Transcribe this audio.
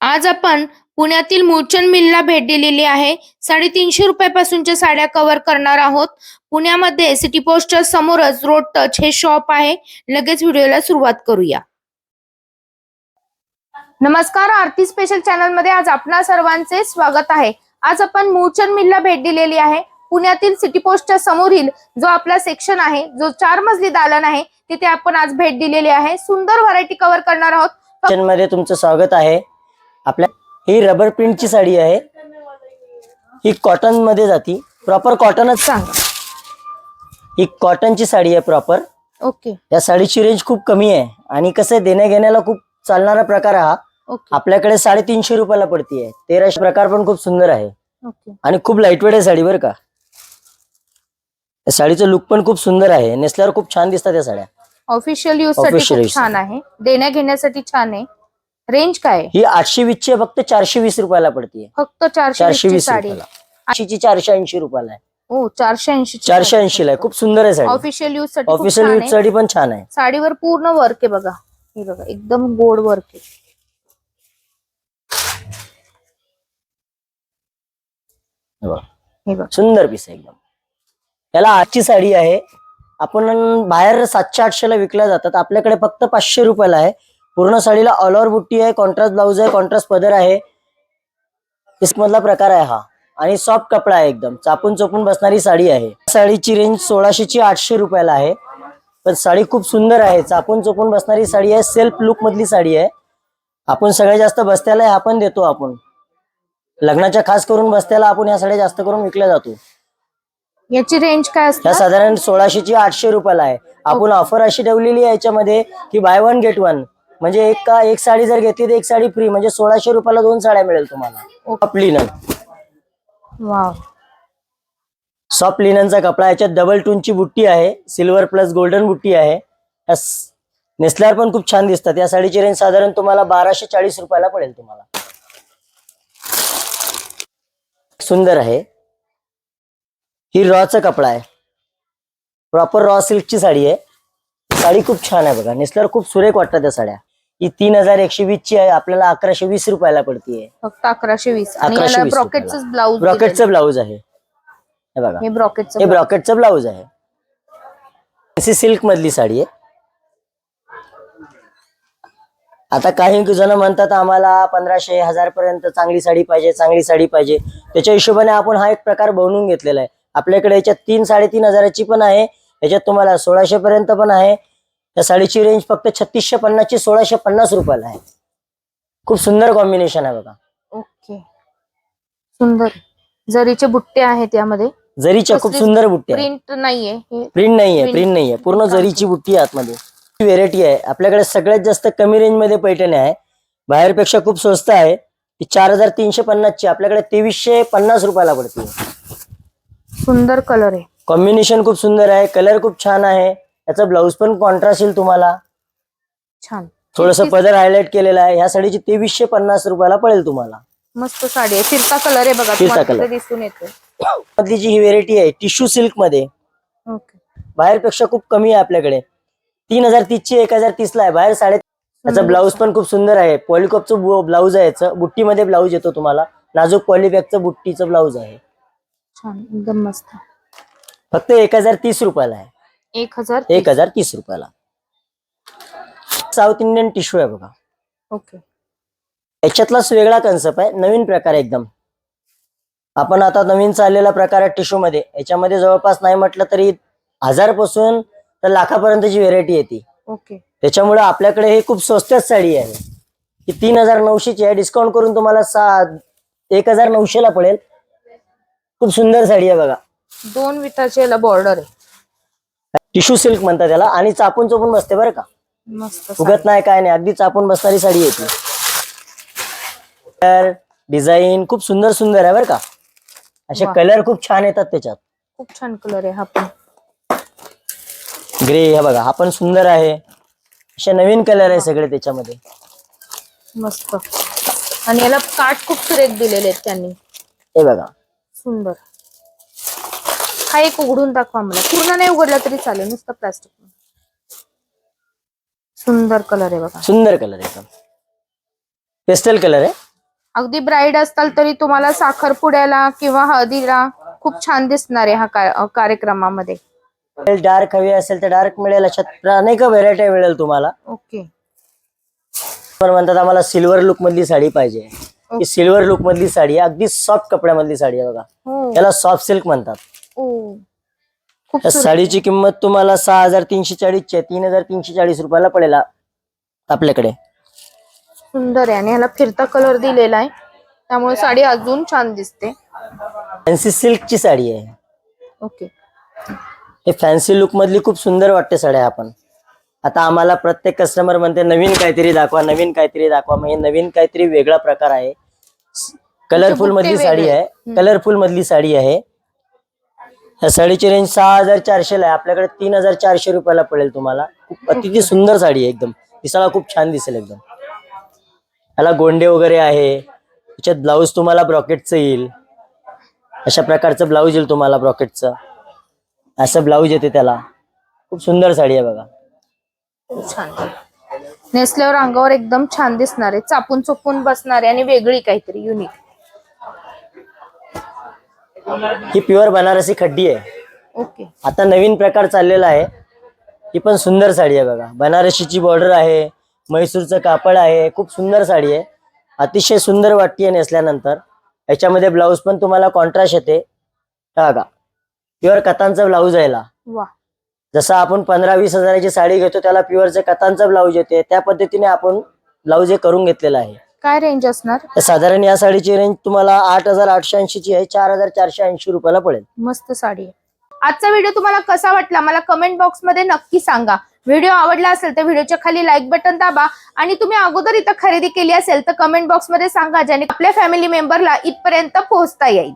आज आपण पुण्यातील मूळचंद मिलला भेट दिलेली आहे. साडेतीनशे रुपयापासूनच्या साड्या कव्हर करणार आहोत. पुण्यामध्ये सिटी पोस्टच्या समोरच रोड टच हे शॉप आहे. लगेच व्हिडिओला सुरुवात करूया. नमस्कार आरती स्पेशल चॅनलमध्ये आज आपणा सर्वांचे स्वागत आहे. आज आपण मूळचंद मिलला भेट दिलेली आहे. पुण्यातील सिटी पोस्टच्या समोरील जो आपला सेक्शन आहे जो चार मजली दालन आहे तिथे आपण आज भेट दिलेली आहे. सुंदर व्हरायटी कव्हर करणार आहोत. मध्ये तुमचं स्वागत आहे. आपल्या ही रबर प्रिंटची साडी आहे. ही कॉटनमध्ये जाती. प्रॉपर कॉटनच सांगा. ही कॉटनची साडी आहे प्रॉपर ओके या साडीची रेंज खूप कमी आहे. आणि कसं देण्या घेण्याला खूप चालणारा प्रकार हा. आपल्याकडे साडेतीनशे रुपयाला पडतीये. तेराशे प्रकार पण खूप सुंदर आहे. ओके आणि खूप लाईटवेट आहे साडी बरं का. या साडीचं लुक पण खूप सुंदर आहे. नेसल्यावर खूप छान दिसतात या साड्या. ऑफिशियल यूजसाठी छान आहे. देण्या घेण्यासाठी छान आहे. रेंज काय? ही आठशे वीसची आहे, फक्त चारशे वीस रुपयाला पडतीये. फक्त चारशे वीस साडी. आठशेची चारशे ऐंशी रुपयाला आहे. हो चारशे ऐंशी चारशे ऐंशी ला आहे. खूप सुंदर आहे साडी. ऑफिशियल यूजसाठी ऑफिशियल यूज. साठी पण छान आहे. साडीवर पूर्ण वर्क आहे बघा. हे बघा एकदम गोड वर्क आहे. सुंदर पीस आहे एकदम. याला आजची साडी आहे. आपण बाहेर सातशे आठशे ला विकल्या जातात. आपल्याकडे फक्त पाचशे रुपयाला आहे. पूर्ण साडीला ऑल ओव्हर बुट्टी आहे कॉन्ट्रास्ट ब्लाऊज आहे कॉन्ट्रास्ट पदर आहे. मधला प्रकार आहे हा. आणि सॉफ्ट कपडा आहे एकदम. चापून चोपून बसणारी साडी आहे. साडीची रेंज सोळाशे ची आठशे रुपयाला आहे. पण साडी खूप सुंदर आहे. चापून चोपून बसणारी साडी आहे. सेल्फ लुक मधली साडी आहे. आपण सगळ्यात जास्त बस्त्याला ह्या पण देतो आपण. लग्नाच्या खास करून बस्त्याला आपण या साड्या जास्त करून विकल्या जातो. याची रेंज काय असते? साधारण सोळाशे ची आठशे रुपयाला आहे. आपण ऑफर अशी ठेवलेली आहे याच्यामध्ये की बाय वन गेट वन म्हणजे एक का एक साडी जर घेतली तर एक साडी फ्री म्हणजे सोळाशे रुपयाला दोन साड्या मिळेल तुम्हाला. Soft linen wow. सॉफ्ट लिननचा कपडा याच्यात डबल टूनची बुट्टी आहे सिल्वर प्लस गोल्डन बुट्टी आहे. नेसल्यावर पण खूप छान दिसतात. या साडीची रेंज साधारण तुम्हाला बाराशे चाळीस रुपयाला पडेल तुम्हाला. सुंदर आहे. ही रॉचा कपडा आहे. प्रॉपर रॉ सिल्कची साडी आहे. साडी खूप छान आहे बघा. नेसल्यावर खूप सुरेख वाटतात त्या साड्या. ही तीन हजार एकशे वीस ची आहे. आपल्याला अकराशे वीस रुपयाला पडतीये. फक्त अकराशे वीस. आणि 1120 याला रुपयाला. ब्रॉकेटच ब्लाऊज ब्रॉकेटचं ब्लाऊज आहे. हे बघा. हे ब्रॉकेटचं हे ब्रॉकेटचं ब्लाऊज आहे. फॅन्सी सिल्क मधली साडी आहे. आता काही जण म्हणतात आम्हाला पंधराशे हजार पर्यंत चांगली साडी पाहिजे चांगली साडी पाहिजे. त्याच्या हिशोबाने आपण हा एक प्रकार बनवून घेतलेला आहे. आपल्याकडे याच्यात तीन साडेतीन हजाराची पण आहे. याच्यात तुम्हाला सोळाशे पर्यंत पण आहे. या साडीची रेंज फक्त छत्तीसशे पन्नासची सोळाशे पन्नास रुपयाला आहे. खूप सुंदर कॉम्बिनेशन आहे बघा. ओके. सुंदर. जरीचे बुट्टे आहेत यामध्ये. जरीच्या खूप सुंदर बुट्टी आहे प्रिंट नाहीये हे. प्रिंट नाहीये. प्रिंट नाहीये. पूर्ण जरीची बुट्टी आहे आतमध्ये. व्हेरायटी आहे. आपल्याकडे सगळ्यात जास्त कमी रेंजमध्ये पैठणी आहे. बाहेरपेक्षा खूप स्वस्त आहे. ती चार हजार तीनशे पन्नासची आपल्याकडे तेवीसशे पन्नास रुपयाला पडते. सुंदर कलर आहे. कॉम्बिनेशन खूप सुंदर आहे. कलर खूप छान आहे. याचा ब्लाऊज पण कॉन्ट्रास्ट येईल तुम्हाला. छान. थोडस पदर हायलाइट केलेला आहे. ह्या साडीची तेवीसशे पन्नास रुपयाला पडेल तुम्हाला. मस्त साडी आहे. फिरता कलर आहे बघा. फिरता तुम्हाला color. तिथे दिसून येते मधली जी ही व्हेरायटी आहे टिश्यू सिल्कमध्ये. ओके. बाहेरपेक्षा खूप कमी आहे आपल्याकडे. तीन हजार तीसची एक हजार तीसला आहे. बाहेर साडे याचा ब्लाऊज पण खूप सुंदर आहे. पॉलिकॉपचं ब्लाऊज आहे याचं. बुट्टीमध्ये ब्लाऊज येतो तुम्हाला. नाजूक पॉलिबॅगचं बुट्टीचं ब्लाऊज आहे. छान. एकदम मस्त. फक्त एक हजार तीस रुपयाला आहे. एक हजार एक हजार तीस रुपयाला. साऊथ इंडियन टिश्यू आहे बघा. ओके. याच्यातलाच वेगळा कन्सेप्ट आहे नवीन प्रकार एकदम. आपण आता नवीन चाललेला प्रकार आहे टिश्यू मध्ये. याच्यामध्ये जवळपास नाही म्हटलं तरी हजारपासून तर लाखापर्यंतची व्हेरायटी येते. ओके. त्याच्यामुळे आपल्याकडे हे खूप स्वस्तात साडी आहे. ही तीन हजार नऊशेची आहे. डिस्काउंट करून तुम्हाला सा एक हजार नऊशेला पडेल. खूप सुंदर साडी आहे बघा. दोन विटाचे याला बॉर्डर आहे. टिश्यू सिल्क म्हणतात त्याला. आणि चापून चोपून बसते बरं का? मस्त उगत नाही काय नाही. अगदी चापून बसणारी साडी येते तर डिझाईन खूप सुंदर सुंदर आहे बरं का? असे वा. कलर खूप छान येतात त्याच्यात. खूप छान कलर आहे हा पण. ग्रे हे बघा हा पण सुंदर आहे. असे नवीन कलर आहे सगळे त्याच्यामध्ये. मस्त. आणि याला काठ खूप सुरेख दिलेले आहेत त्यांनी. हे बघा. सुंदर. हा एक उघडून दाखवा मला. पूर्ण नाही उघडला तरी चालेल नुसतं प्लास्टिक सुंदर कलर आहे बघा. सुंदर कलर एकदम. पेस्टल कलर आहे? अगदी ब्राईड असताल तरी तुम्हाला साखरपुड्याला किंवा हळदीला खूप छान दिसणार आहे हा का- अ, कार्यक्रमामध्ये डार्क हवी असेल तर डार्क मिळेल अशात अनेक व्हेरायटी मिळेल तुम्हाला. ओके. पण म्हणतात आम्हाला सिल्वर लुक मधली साडी पाहिजे. ही सिल्वर लुक मधली साडी आहे अगदी सॉफ्ट कपड्यामधली साडी आहे बघा. हो. याला सॉफ्ट सिल्क म्हणतात. ओ खूप त्या सुरेख. साडीची किंमत तुम्हाला सहा हजार तीनशे चाळीसची आहे. तीन हजार तीनशे चाळीस रुपयाला पडेल आ- आपल्याकडे. सुंदर आहे आणि ह्याला फिरता कलर दिलेला आहे. त्यामुळे साडी अजून छान दिसते. फॅन्सी सिल्कची साडी आहे. ओके. हे फॅन्सी लुक मधली खूप सुंदर वाटते साड्या आपण. आता आम्हाला प्रत्येक कस्टमर म्हणते नवीन काहीतरी दाखवा नवीन काहीतरी दाखवा. हे नवीन काहीतरी वेगळा प्रकार आहे. कलरफुल मधली साडी. आहे. कलरफुल मधली साडी आहे. या साडीची रेंज सहा हजार चारशे ला आहे. आपल्याकडे तीन हजार चारशे रुपयाला पडेल तुम्हाला. खूप अतिशय सुंदर साडी आहे एकदम. दिसायला खूप छान दिसेल एकदम. याला गोंडे वगैरे आहे. त्याच्यात ब्लाऊज तुम्हाला ब्रॉकेटचं येईल. अशा प्रकारचं ब्लाऊज येईल तुम्हाला ब्रॉकेटचं असं ब्लाऊज येते त्याला. खूप सुंदर साडी आहे बघा. छान. नेसल्यावर अंगावर एकदम छान दिसणार आहे. चापून चुपून बसणार आहे आणि वेगळी काहीतरी युनिक ही प्युअर बनारसी खड्डी आहे. ओके. आता नवीन प्रकार चाललेला आहे. ही पण सुंदर साडी आहे बघा. बनारसीची बॉर्डर आहे म्हैसूरचं कापड आहे खूप सुंदर साडी आहे. अतिशय सुंदर वाटते नेसल्यानंतर. याच्यामध्ये ब्लाऊज पण तुम्हाला कॉन्ट्रास्ट येते. हा बघा. प्युअर कथांचा ब्लाऊज आहे याला. वा. जसं आपण पंधरा वीस हजाराची साडी घेतो त्याला प्युअरचं कथांचा ब्लाऊज येते त्या पद्धतीने आपण ब्लाऊज हे करून घेतलेला आहे. काय रेंज असणार? साधारण या साडीची रेंज तुम्हाला आठ हजार आठशे ऐंशीची आहे. चार हजार चारशे ऐंशी रुपयाला पडेल. मस्त साडी आहे. आजचा व्हिडिओ तुम्हाला कसा वाटला? मला कमेंट बॉक्समध्ये नक्की सांगा. व्हिडिओ आवडला असेल तर व्हिडिओच्या खाली लाईक बटन दाबा आणि तुम्ही अगोदर इथं खरेदी केली असेल तर कमेंट बॉक्समध्ये सांगा ज्याने आपल्या फॅमिली मेंबरला इथपर्यंत पोहोचता येईल.